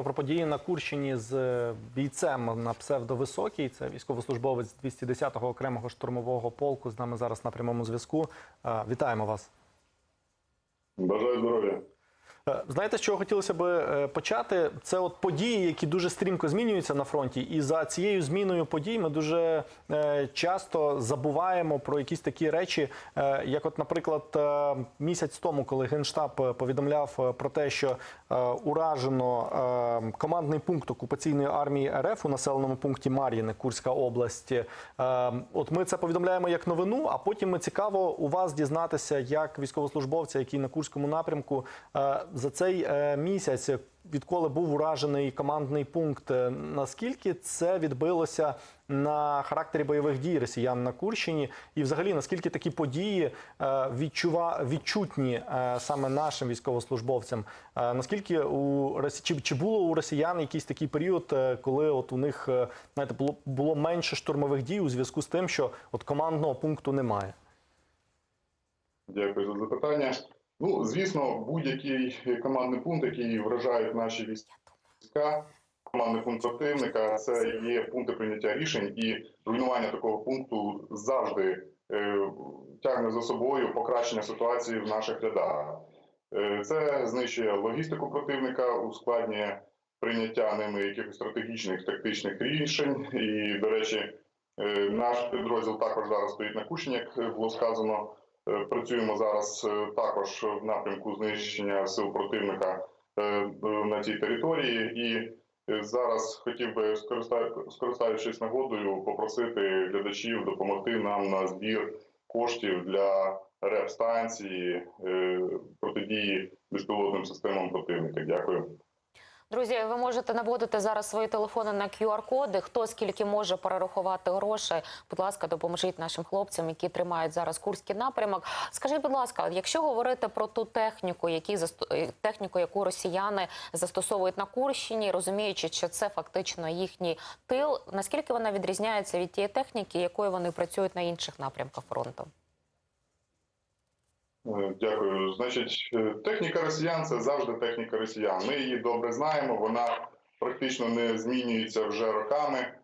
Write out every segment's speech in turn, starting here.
поговоримо про події на Курщині з е, бійцем на псевдовисокій. Це військовослужбовець 210-го окремого штурмового полку. З нами зараз на прямому зв'язку. Е, Вітаємо вас. Бажаю здоров'я. Е, Знаєте, з чого хотілося б е, почати? Це от події, які дуже стрімко змінюються на фронті, і за цією зміною подій ми дуже е, часто забуваємо про якісь такі речі, як, от, наприклад, місяць тому, коли генштаб повідомляв про те, що уражено командний пункт окупаційної армії РФ у населеному пункті Мар'їни, Курська область. От ми це повідомляємо як новину, а потім ми цікаво у вас дізнатися, як військовослужбовця, який на Курському напрямку за цей е, місяць, відколи був уражений командний пункт, е, наскільки це відбилося на характері бойових дій росіян на Курщині, і взагалі наскільки такі події е, відчува відчутні саме нашим військовослужбовцям? Наскільки у Росі... чи, було у росіян якийсь такий період, коли от у них знаєте, було, було менше штурмових дій у зв'язку з тим, що от командного пункту немає? Дякую за запитання. Ну, звісно, будь-який командний пункт, який вражають наші війська, командний пункт противника, це є пункти прийняття рішень, і руйнування такого пункту завжди е, тягне за собою покращення ситуації в наших рядах. Е, це знищує логістику противника, ускладнює прийняття ними якихось стратегічних тактичних рішень. І, до речі, е, наш підрозділ також зараз стоїть на Кущині, як було сказано. Е, Працюємо зараз е, також в напрямку знищення сил противника е, на цій території. І зараз хотів би, скориста- скористаючись нагодою, попросити глядачів допомогти нам на збір коштів для реп-станції е, протидії безпілотним системам противника. Дякую. Друзі, ви можете наводити зараз свої телефони на QR-коди. Хто скільки може перерахувати грошей? Будь ласка, допоможіть нашим хлопцям, які тримають зараз курський напрямок. Скажіть, будь ласка, якщо говорити про ту техніку, які е, техніку, яку росіяни застосовують на Курщині, розуміючи, що це фактично їхній тил, наскільки вона відрізняється від тієї техніки, якою вони працюють на інших напрямках фронту? Е, Дякую. Значить, е, техніка росіян це завжди техніка росіян. Ми її добре знаємо. Вона практично не змінюється вже роками.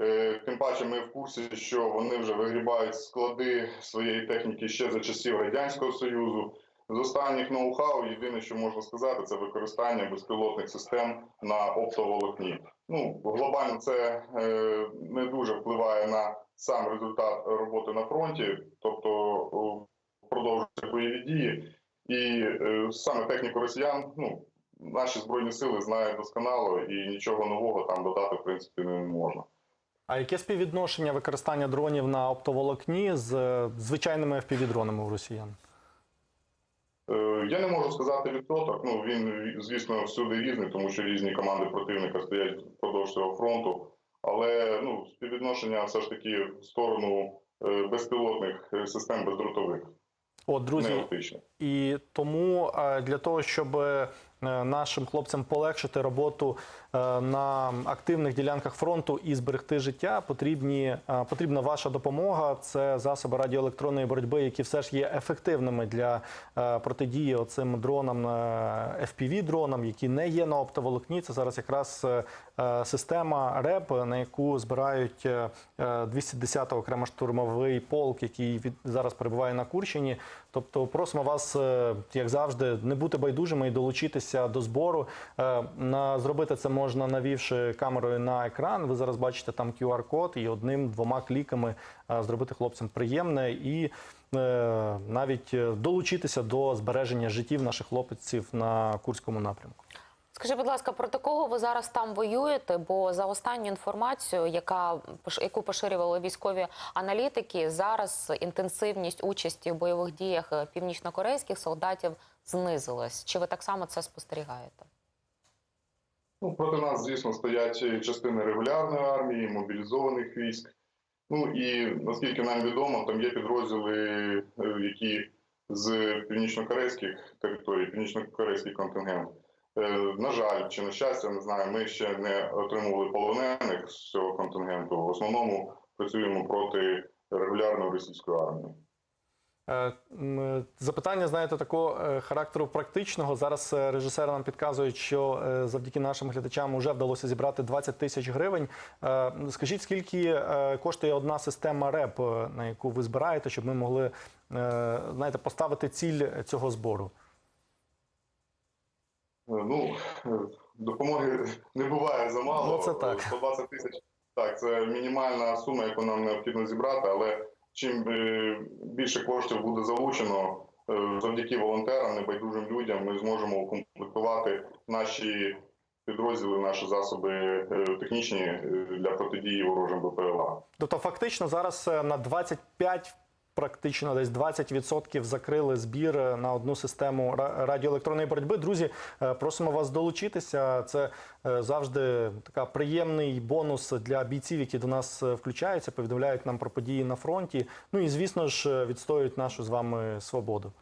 Е, Тим паче, ми в курсі, що вони вже вигрібають склади своєї техніки ще за часів радянського союзу. З останніх ноу-хау єдине, що можна сказати, це використання безпілотних систем на оптоволокні. Ну глобально це е, не дуже впливає на сам результат роботи на фронті, тобто продовжуються бойові дії, і е, саме техніку росіян, ну наші збройні сили знають досконало, і нічого нового там додати в принципі не можна. А яке співвідношення використання дронів на оптоволокні з е, звичайними FPV-дронами у росіян? Е, Я не можу сказати відсоток. Ну він звісно всюди різний, тому що різні команди противника стоять впродовж цього фронту. Але ну співвідношення все ж таки в сторону е, безпілотних систем бездротових, От, друзі. І тому е, для того, щоб е, нашим хлопцям полегшити роботу на активних ділянках фронту і зберегти життя, потрібні е, потрібна ваша допомога. Це засоби радіоелектронної боротьби, які все ж є ефективними для е, протидії оцим дронам, fpv дронам, які не є на оптоволокні. Це зараз якраз е, е, система РЕП, на яку збирають е, е, 210-й окремо штурмовий полк, який зараз перебуває на Курщині. Тобто просимо вас, е, як завжди, не бути байдужими і долучитися до збору. Е, зробити це можна навівши камерою на екран. Ви зараз бачите там QR-код і одним-двома кліками е, зробити хлопцям приємне і е, навіть е, долучитися до збереження життів наших хлопців на Курському напрямку. Скажіть, будь ласка, проти кого ви зараз там воюєте? Бо за останню інформацію, яка яку поширювали військові аналітики, зараз інтенсивність участі в бойових діях північнокорейських солдатів знизилась. Чи ви так само це спостерігаєте? Ну, проти нас, звісно, стоять частини регулярної армії, мобілізованих військ. Ну і наскільки нам відомо, там є підрозділи, е, які з північно-корейських територій, північно-корейський контингент. Е, На жаль, чи на щастя, не знаю, ми ще не отримували полонених з цього контингенту. В основному працюємо проти регулярної російської армії. Е, Запитання, знаєте, такого е, характеру практичного. Зараз е, режисери нам підказують, що завдяки нашим глядачам вже вдалося зібрати 20 тисяч гривень. Скажіть, скільки коштує одна система РЕП, на яку ви збираєте, щоб ми могли знаєте, поставити ціль цього збору? Ну, допомоги не буває замало. Ну, це так. 120 тисяч. Так, це мінімальна сума, яку нам необхідно зібрати, але чим е, більше коштів буде залучено е, завдяки волонтерам, небайдужим людям, ми зможемо укомплектувати наші підрозділи, наші засоби е, технічні для протидії ворожим БПЛА. Тобто, фактично, зараз на 25, практично десь 20% закрили збір е, на одну систему ра- радіоелектронної боротьби. Друзі, е, просимо вас долучитися. Це е, завжди така приємний бонус для бійців, які до нас включаються, повідомляють нам про події на фронті. Ну і звісно ж відстоюють нашу з вами свободу.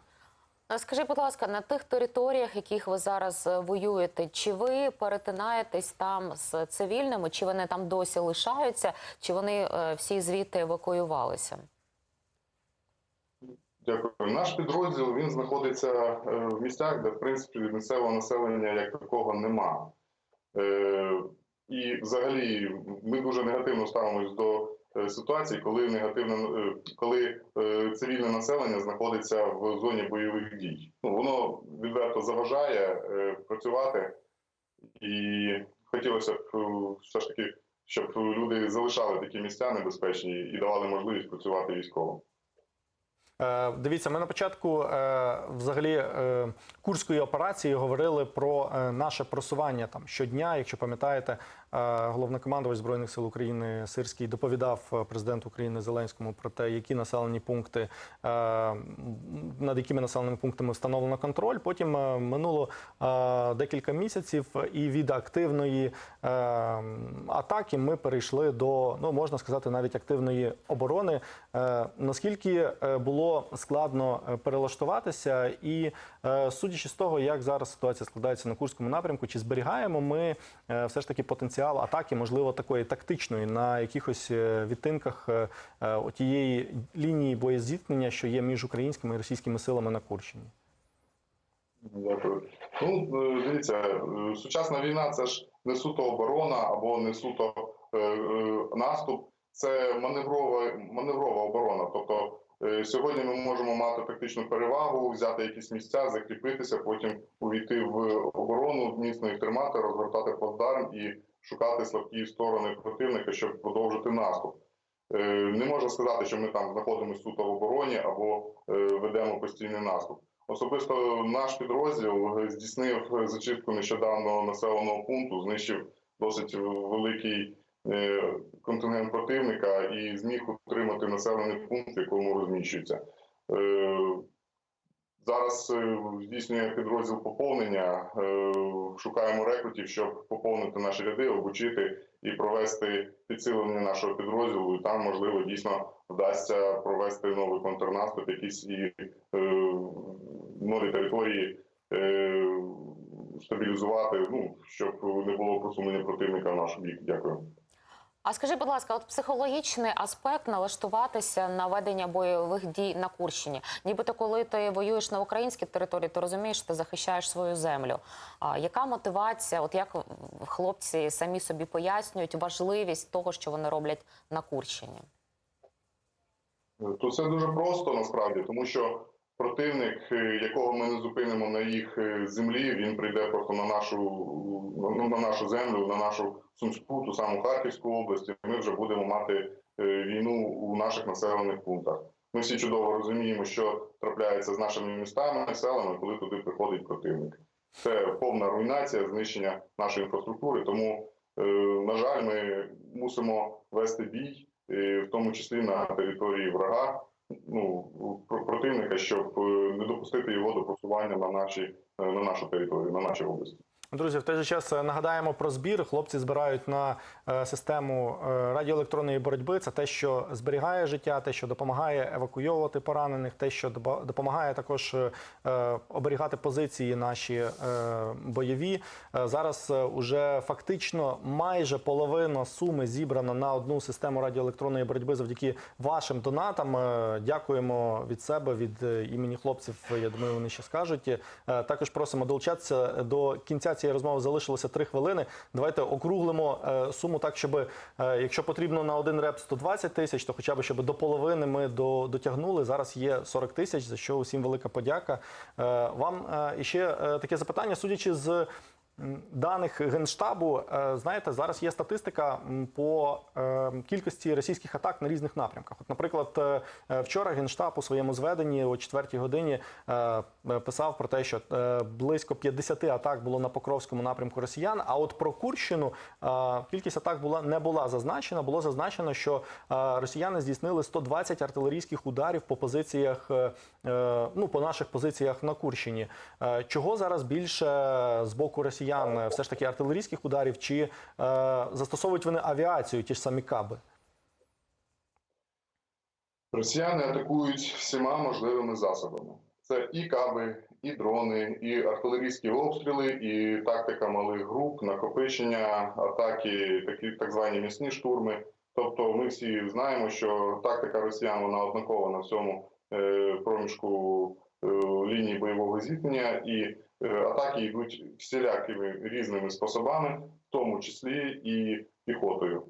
Скажіть, будь ласка, на тих територіях, яких ви зараз воюєте, чи ви перетинаєтесь там з цивільними, чи вони там досі лишаються, чи вони всі звідти евакуювалися? Дякую. Наш підрозділ він знаходиться е, в місцях, де в принципі місцевого населення як такого нема. Е, І взагалі ми дуже негативно ставимось до е, ситуації, коли негативне коли цивільне населення знаходиться в зоні бойових дій. Ну воно відверто заважає працювати, і хотілося б все ж таки, щоб люди залишали такі місця небезпечні і давали можливість працювати військовим. Е, Дивіться, ми на початку е, взагалі е, курської операції говорили про наше просування там щодня. Якщо пам'ятаєте, головнокомандувач збройних сил України Сирський доповідав е, президенту України Зеленському про те, які населені пункти е, над якими населеними пунктами встановлено контроль. Потім е, минуло декілька місяців, і від активної атаки ми перейшли до ну можна сказати, навіть активної оборони. Наскільки було складно перелаштуватися, і судячи з того, як зараз ситуація складається на Курському напрямку, чи зберігаємо ми все ж таки потенціал атаки, можливо, такої тактичної на якихось е, відтинках е, е, тієї лінії боєзіткнення, що є між українськими і російськими силами на Курщині? Дякую. Ну, е, дивіться, сучасна війна це ж не суто оборона або не суто наступ, це маневрова, маневрова оборона. Тобто сьогодні ми можемо мати тактичну перевагу, взяти якісь місця, закріпитися, потім увійти в оборону, міцно їх тримати, розгортати плацдарм і шукати слабкі сторони противника, щоб продовжити наступ. Е, Не можна сказати, що ми там знаходимося суто в обороні або е, ведемо постійний наступ. Особисто наш підрозділ здійснив зачистку нещодавно населеного пункту, знищив досить великий е, контингент противника і зміг утримати населений пункт, в якому розміщується. Зараз е, здійснює підрозділ поповнення. е, Шукаємо рекрутів, щоб поповнити наші ряди, обучити і провести підсилення нашого підрозділу. І там, можливо, дійсно вдасться провести новий контрнаступ, якісь і е, нові території стабілізувати, ну щоб не було просунення противника в наш бік. Дякую. А скажи, будь ласка, от психологічний аспект налаштуватися на ведення бойових дій на Курщині. Нібито, коли ти воюєш на українській території, ти розумієш, що ти захищаєш свою землю. А яка мотивація? От як хлопці самі собі пояснюють важливість того, що вони роблять на Курщині? То це дуже просто насправді, тому що противник, е, якого ми не зупинимо на їх е, землі, він прийде просто на нашу ну, на нашу землю, на нашу Сумську, ту саму Харківську область. і Ми вже будемо мати е, війну у наших населених пунктах. Ми всі чудово розуміємо, що трапляється з нашими містами, селами, коли туди приходить противник. Це повна руйнація, знищення нашої інфраструктури. Тому, на жаль, ми мусимо вести бій, в тому числі на території врага, ну про- противника, щоб е, не допустити його до просування на наші е, на нашу територію, на нашій області. Друзі, в той же час е, нагадаємо про збір. Хлопці збирають на е, систему е, радіоелектронної боротьби. Це те, що зберігає життя, те, що допомагає евакуйовувати поранених, те, що допомагає також оберігати позиції наші бойові. Зараз уже фактично майже половина суми зібрана на одну систему радіоелектронної боротьби завдяки вашим донатам. Дякуємо від себе, від імені хлопців. Я думаю, вони ще скажуть. Також просимо долучатися до кінця цієї розмови. Залишилося три хвилини. Давайте округлимо е, суму так, щоб е, якщо потрібно на один реп 120 тисяч, то хоча б щоб до половини ми до, дотягнули. Зараз є 40 тисяч, за що усім велика подяка. Е, Вам е, і ще е, таке запитання, судячи з. Даних генштабу, е, знаєте, зараз є статистика по е, кількості російських атак на різних напрямках. От, наприклад, е, вчора генштаб у своєму зведенні о 4 годині писав про те, що близько 50 атак було на Покровському напрямку росіян. А от про Курщину кількість атак була не була зазначена. Було зазначено, що росіяни здійснили 120 артилерійських ударів по позиціях, ну по наших позиціях на Курщині. Чого зараз більше з боку росіян? Е, Все ж таки артилерійських ударів чи е, застосовують вони авіацію, ті ж самі каби? Росіяни атакують всіма можливими засобами. Це і каби, і дрони, і артилерійські обстріли, і тактика малих груп, накопичення, атаки, такі так звані місні штурми. Тобто, ми всі знаємо, що тактика росіян вона однакова на всьому е, проміжку лінії бойового зіткнення, і е, атаки йдуть всілякими різними способами, в тому числі і піхотою.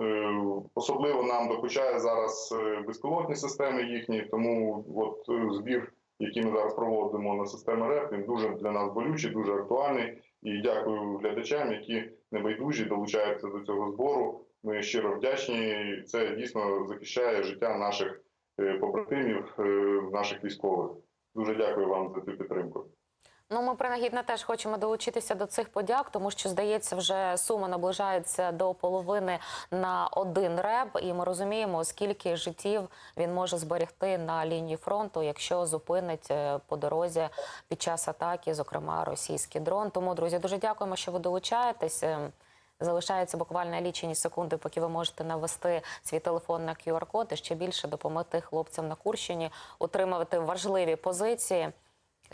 Е, Особливо нам докучає зараз е, безпілотні системи їхні, тому от е, збір, який ми зараз проводимо на системи РЕП, він дуже для нас болючий, дуже актуальний. І дякую глядачам, які небайдужі долучаються до цього збору. Ми щиро вдячні. Це дійсно захищає життя наших е, побратимів, е, наших військових. Дуже дякую вам за цю підтримку. Ну, ми принагідно теж хочемо долучитися до цих подяк, тому що здається, вже сума наближається до половини на один реб, і ми розуміємо, скільки життів він може зберегти на лінії фронту, якщо зупинить е, по дорозі під час атаки, зокрема російський дрон. Тому, друзі, дуже дякуємо, що ви долучаєтесь. Залишається буквально лічені секунди, поки ви можете навести свій телефон на QR-код і ще більше допомогти хлопцям на Курщині отримувати важливі позиції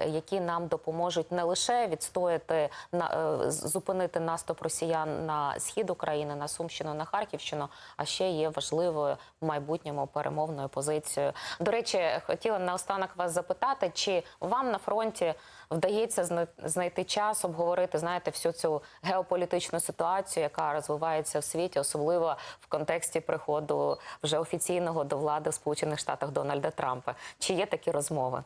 які нам допоможуть не лише відстояти на е, зупинити наступ росіян на схід України, на Сумщину, на Харківщину, а ще є важливою в майбутньому перемовною позицією. До речі, хотіла наостанок вас запитати, чи вам на фронті вдається зна- знайти час обговорити, знаєте, всю цю геополітичну ситуацію, яка розвивається в світі, особливо в контексті приходу вже офіційного до влади в Сполучених Штатах Дональда Трампа. Чи є такі розмови?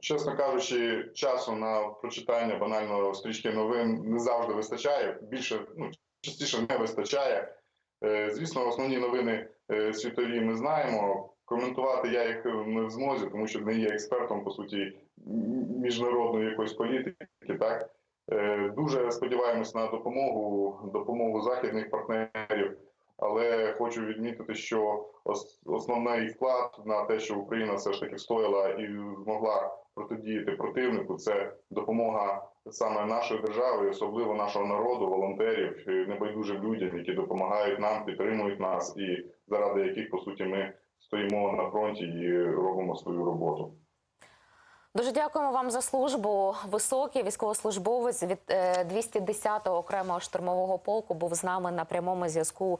Чесно кажучи, часу на прочитання банально стрічки новин не завжди вистачає. Більше ну частіше не вистачає. Е, Звісно, основні новини е, світові ми знаємо. Коментувати я їх не в змозі, тому що не є експертом по суті міжнародної якоїсь політики. Так Е, дуже сподіваємось на допомогу, допомогу західних партнерів. Але хочу відмітити, що основний вклад на те, що Україна все ж таки встояла і змогла протидіяти противнику, це допомога саме нашої держави, особливо нашого народу, волонтерів, небайдужим людям, які допомагають нам, підтримують нас, і заради яких по суті ми стоїмо на фронті і робимо свою роботу. Дуже дякуємо вам за службу. Високий військовослужбовець від е, 210-го окремого штурмового полку був з нами на прямому зв'язку